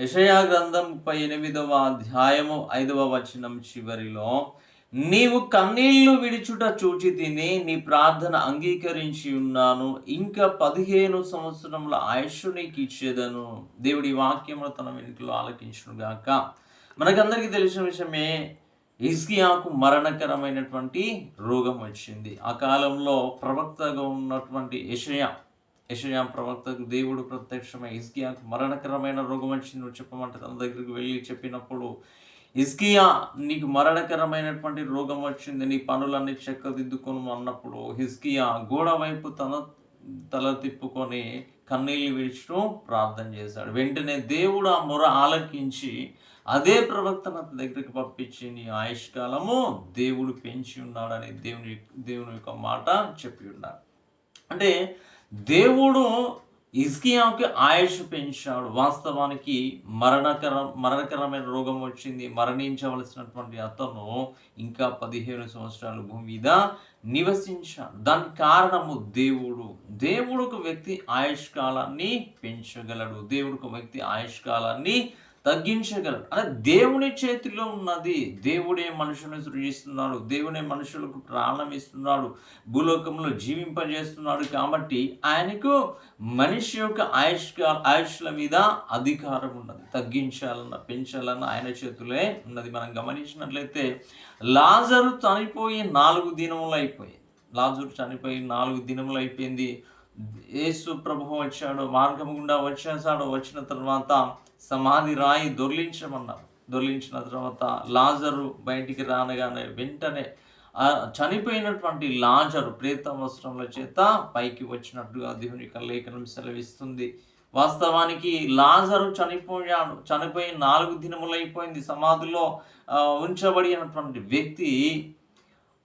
యషయా గ్రంథం ముప్పై ఎనిమిదవ అధ్యాయము ఐదవ వచనం చివరిలో నీవు కన్నీళ్ళు విడిచుట చూచి తిని నీ ప్రార్థన అంగీకరించి ఉన్నాను. ఇంకా పదిహేను సంవత్సరముల ఆయుష్ నీకు ఇచ్చేదను. దేవుడి వాక్యములు తన వెనుకలో ఆలకించును గాక. మనకందరికీ తెలిసిన విషయమే ఇస్కియాకు మరణకరమైనటువంటి రోగం వచ్చింది. ఆ కాలంలో ప్రవక్తగా ఉన్నటువంటి యషయా యశయా ప్రవక్తకు దేవుడు ప్రత్యక్షమై ఇస్కియాకు మరణకరమైన రోగం వచ్చింది నువ్వు చెప్పమంటే తన దగ్గరికి వెళ్ళి చెప్పినప్పుడు ఇస్కియా నీకు మరణకరమైనటువంటి రోగం వచ్చింది నీ పనులన్నీ చెక్కదిద్దుకొని అన్నప్పుడు హిస్కియా గోడ వైపు తన తల తిప్పుకొని కన్నీళ్ళు విడిచడం ప్రార్థన చేశాడు. వెంటనే దేవుడు ఆ మొర ఆలకించి అదే ప్రవక్తను అతని దగ్గరికి పంపించి నీ ఆయుష్కాలము దేవుడు పెంచి ఉన్నాడని దేవుని దేవుని యొక్క మాట చెప్పి ఉన్నాడు. అంటే దేవుడు ఇజ్కియాకి ఆయుష్ పెంచాడు. వాస్తవానికి మరణకర మరణకరమైన రోగం వచ్చింది. మరణించవలసినటువంటి అతను ఇంకా పదిహేను సంవత్సరాలు భూమి మీద నివసించాడు. దానికి కారణము దేవుడు. దేవుడు ఒక వ్యక్తి ఆయుష్కాలాన్ని పెంచగలడు. దేవుడు ఒక వ్యక్తి ఆయుష్కాలాన్ని తగ్గించగలరు అదే దేవుని చేతిలో ఉన్నది. దేవుడే మనుషులను సృజిస్తున్నాడు. దేవుడే మనుషులకు ప్రాణం ఇస్తున్నాడు. భూలోకంలో జీవింపజేస్తున్నాడు కాబట్టి ఆయనకు మనిషి యొక్క ఆయుష్ ఆయుష్ల మీద అధికారం ఉన్నది. తగ్గించాలన్న పెంచాలన్న ఆయన చేతులే ఉన్నది. మనం గమనించినట్లయితే లాజరు చనిపోయి నాలుగు దినములు అయిపోయింది. లాజరు చనిపోయి నాలుగు దినములు అయిపోయింది. యేసు ప్రభు వచ్చాడు మార్గం గుండా వచ్చేసాడు వచ్చిన తర్వాత సమాధి రాయి దొర్లించమన్నారు. దొర్లించిన తర్వాత లాజరు బయటికి రానగానే వెంటనే చనిపోయినటువంటి లాజరు ప్రేతవస్త్రముల చేత పైకి వచ్చినట్టుగా దేవుని యొక్క లేఖనం సెలవిస్తుంది. వాస్తవానికి లాజరు చనిపోయాడు. చనిపోయి నాలుగు దినములైపోయింది. సమాధిలో ఉంచబడినటువంటి వ్యక్తి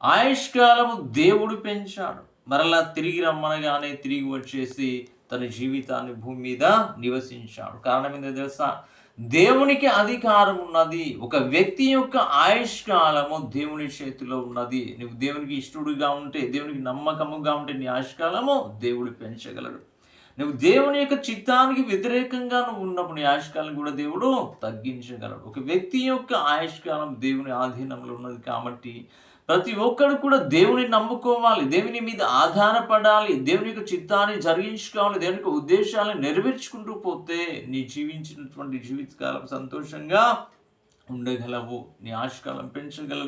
ఆయుష్కాలము దేవుడు పెంచాడు. మరలా తిరిగి రమ్మనగానే తిరిగి వచ్చేసి తన జీవితాన్ని భూమి మీద నివసించాడు. కారణం ఏంటో తెలుసా? దేవునికి అధికారం ఉన్నది ఒక వ్యక్తి యొక్క ఆయుష్కాలము దేవుని చేతిలో ఉన్నది. నువ్వు దేవునికి ఇష్టడుగా ఉంటే దేవునికి నమ్మకముగా ఉంటే నీ ఆయుష్కాలము దేవుడు పెంచగలడు. నువ్వు దేవుని యొక్క చిత్తానికి వ్యతిరేకంగా నువ్వు ఉన్నప్పుడు నీ ఆయుష్కాలం కూడా దేవుడు తగ్గించగలడు. ఒక వ్యక్తి యొక్క ఆయుష్కాలం దేవుని ఆధీనంలో ఉన్నది కాబట్టి ప్రతి ఒక్కరు కూడా దేవుని నమ్ముకోవాలి దేవుని మీద ఆధారపడాలి దేవుని యొక్క చిత్తాన్ని జరిగించుకోవాలి దేవుని యొక్క ఉద్దేశాలను నెరవేర్చుకుంటూ పోతే నీ జీవించినటువంటి జీవితకాలం సంతోషంగా ఉండగలవు నీ ఆయుష్కాలం పెంచగలవు.